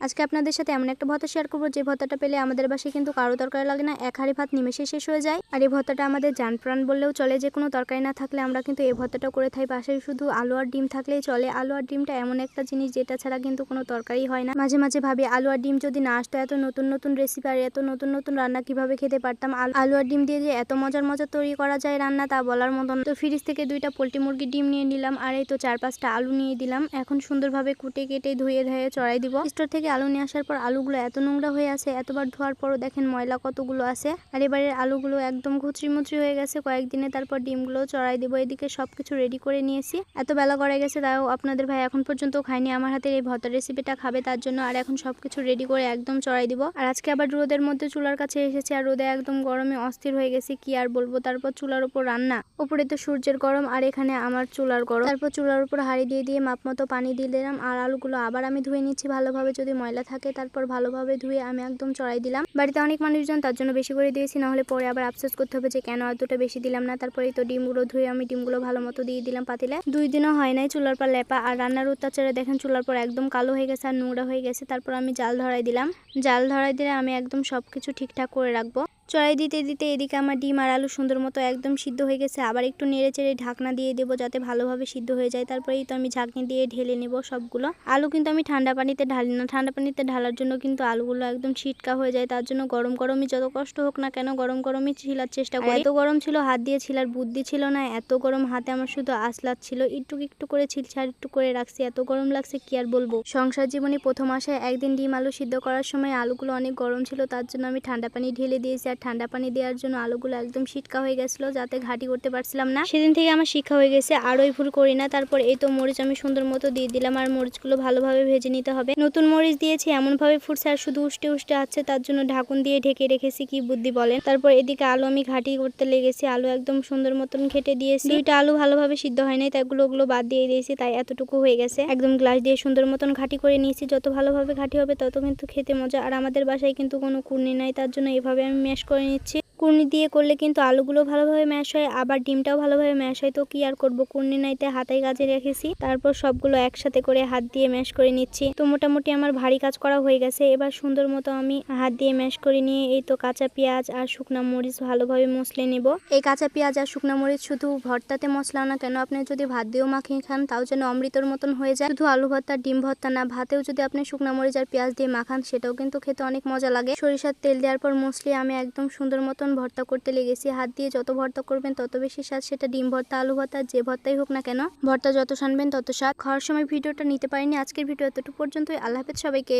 আজকে আপনাদের সাথে এমন একটা ভর্তা শেয়ার করব, যে ভর্তাটা পেলে আমাদের বাসায় কিন্তু কারও তরকারি লাগে না, এক হাঁড়ি ভাত নিমেষে শেষ হয়ে যায়। আর এই ভর্তাটা আমাদের যান প্রাণ বললেও চলে, যে কোনো তরকারি না থাকলে আমরা কিন্তু এই ভর্তাটা করে থাই বাসায়। শুধু আলু আর ডিম থাকলেই চলে, আলু আর ডিমটা এমন একটা জিনিস যেটা ছাড়া কিন্তু কোনো তরকারি হয় না। মাঝে মাঝে ভাবি, আলু আর ডিম যদি না আসতো, এত নতুন নতুন রেসিপি আর এত নতুন নতুন রান্না কীভাবে খেতে পারতাম? আল- আলু আর ডিম দিয়ে যে এত মজার মজার তৈরি করা যায় রান্না, তা বলার মতন তো ফ্রিজ থেকে দুইটা পোলট্রি মুরগির ডিম নিয়ে নিলাম, আর এই তো চার পাঁচটা আলু নিয়ে দিলাম। এখন সুন্দরভাবে কুটে কেটে ধুয়ে ধুয়ে চড়াই দিব। স্টোর থেকে আলু নিয়ে আসার পর আলুগুলো এত নোংরা হয়ে আছে, এতবার ধোয়ার পরও দেখেন ময়লা কতগুলো আছে। আর এবারের আলুগুলো একদম ঘুচরি মুচরি হয়ে গেছে, কয়েকদিনে তারপর ডিমগুলো চড়াই দিব, এদিকে সবকিছু রেডি করে নিয়েছি। এত বেলা করে গেছে, তাও আপনাদের ভাই এখন পর্যন্ত খাইনি আমার হাতের এই ভর্তা রেসিপিটা খাবে তার জন্য, আর এখন সবকিছু রেডি করে একদম চড়াই দিব। আর আজকে আবার রোদের মধ্যে চুলার কাছে এসেছে, আর রোদে একদম গরমে অস্থির হয়ে গেছে, কি আর বলব, তারপর চুলার উপর রান্না। উপরে তো সূর্যের গরম, আর এখানে আমার চুলার গরম। তারপর চুলার উপর হাড়ি দিয়ে দিয়ে মাপ মতো পানি দিয়ে দিলাম, আর আলুগুলো আবার আমি ধুয়ে নিচ্ছি ভালোভাবে, যদি ময়লা থাকে, তারপর ভালোভাবে ধুয়ে আমি একদম চড়াই দিলাম। বাড়িতে অনেক মানুষজন তার জন্য বেশি করে দিয়েছি, নাহলে পরে আবার আফসোস করতে হবে যে কেন এতটা বেশি দিলাম না। তারপরে তো ডিমগুলো ধুয়ে আমি ডিমগুলো ভালো মতো দিয়ে দিলাম পাতিলে। দুই দিনও হয় নাই চুলার পর লেপা, আর রান্নার অত্যাচারে দেখেন চুলার পর একদম কালো হয়ে গেছে আর নোংরা হয়ে গেছে, তারপর আমি জাল ধরাই দিলাম। জাল ধরাই দিলে আমি একদম সব কিছু ঠিকঠাক করে রাখব। চড়াই দিতে দিতে এদিকে আমার ডিম আর আলু সুন্দর মতো একদম সিদ্ধ হয়ে গেছে। আবার একটু নেড়ে চেড়ে ঢাকনা দিয়ে দেবো যাতে ভালোভাবে সিদ্ধ হয়ে যায়। তারপরেই তো আমি ঝাঁকনি দিয়ে ঢেলে নেব সবগুলো। আলু কিন্তু আমি ঠান্ডা পানিতে ঢালি না। ঠান্ডা পানিতে ঢালার জন্য কিন্তু আলুগুলো একদম ছিটকা হয়ে যায়। তার জন্য গরম গরমই যত কষ্ট হোক না কেন গরম গরমই ছিলার চেষ্টা করি। এত গরম ছিল, হাত দিয়ে ছিলার বুদ্ধি ছিল না। এত গরম হাতে আমার শুধু আসলাত ছিল। একটু একটু করে ছিলছাড় একটু করে রাখছি। এত গরম লাগছে, কি আর বলব? সংসার জীবনে প্রথম আসায় একদিন ডিম আলু সিদ্ধ করার সময় আলুগুলো অনেক গরম ছিল। তার জন্য আমি ঠান্ডা পানি ঢেলে দিয়েছি। আর ঠান্ডা পানি দেওয়ার জন্য আলুগুলো একদম সিটকা হয়ে গেছিল, যাতে ঘাটি করতে পারছিলাম না। সেদিন থেকে আমার শিক্ষা হয়ে গেছে, আরোই ভুল করি না। তারপর এই তো মরিচ আমি সুন্দর মতো দিয়ে দিলাম, আর মরিচগুলো ভালোভাবে ভেজে নিতে হবে। নতুন মরিচ দিয়েছি, এমনভাবে ফুটছে আর শুধু উষ্টে উষ্টে আছে, তার জন্য ঢাকুন দিয়ে ঢেকে রেখেছি, কি বুদ্ধি বলেন? তারপর এদিকে আলু আমি ঘাটি করতে লেগেছি, আলু একদম সুন্দর মতন খেটে দিয়েছি। দুইটা আলু ভালোভাবে সিদ্ধ হয় নাই, তাই গুলো ওগুলো বাদ দিয়ে দিয়েছি, তাই এতটুকু হয়ে গেছে। একদম গ্লাস দিয়ে সুন্দর মতন ঘাটি করে নিয়েছি, যত ভালোভাবে ঘাটি হবে তত কিন্তু খেতে মজা। আর আমাদের বাসায় কিন্তু কোনো কুর্নি নাই, তার জন্য এভাবে আমি ম্যাশ করে নিচ্ছি। কুর্নি দিয়ে করলে কিন্তু আলুগুলো ভালোভাবে ম্যাশ হয়, আবার ডিমটাও ভালোভাবে ম্যাশ হয়। তো কি আর করব? কুর্নি নাইতে হাতায় কাজে রেখেছি। তারপর সবগুলো একসাথে করে হাত দিয়ে ম্যাশ করে নিচ্ছি। তো মোটামুটি আমার ভারী কাজ করা হয়ে গেছে। এবার সুন্দর মতো আমি হাত দিয়ে ম্যাশ করে নিয়ে এই তো কাঁচা পেঁয়াজ আর শুকনা মরিচ ভালোভাবে মশলে নেব। এই কাঁচা পেঁয়াজ আর শুকনা মরিচ শুধু ভর্তাতে মশলা না, কেন আপনি যদি ভাত দিয়েও মাখিয়ে খান, তাও যেন অমৃতর মতন হয়ে যায়। শুধু আলু ভর্তা, ডিম ভর্তা না, ভাতেও যদি আপনি শুকনা মরিচ আর পেঁয়াজ দিয়ে মাখান, সেটাও কিন্তু খেতে অনেক মজা লাগে। সরিষার তেল দেওয়ার পর মশলে আমি একদম সুন্দর মতন ভর্তা করতে লেগেছি। হাত দিয়ে যত ভর্তা করবেন তত বেশি স্বাদ, সেটা ডিম ভর্তা, আলু ভর্তা, যে ভর্তাই হোক না কেন। ভর্তা যত সানবেন তত স্বাদ। খাওয়ার সময় ভিডিওটা নিতে পারিনি। আজকের ভিডিও এতটুকু পর্যন্তই। আল্লাহ হাফেজ সবাইকে।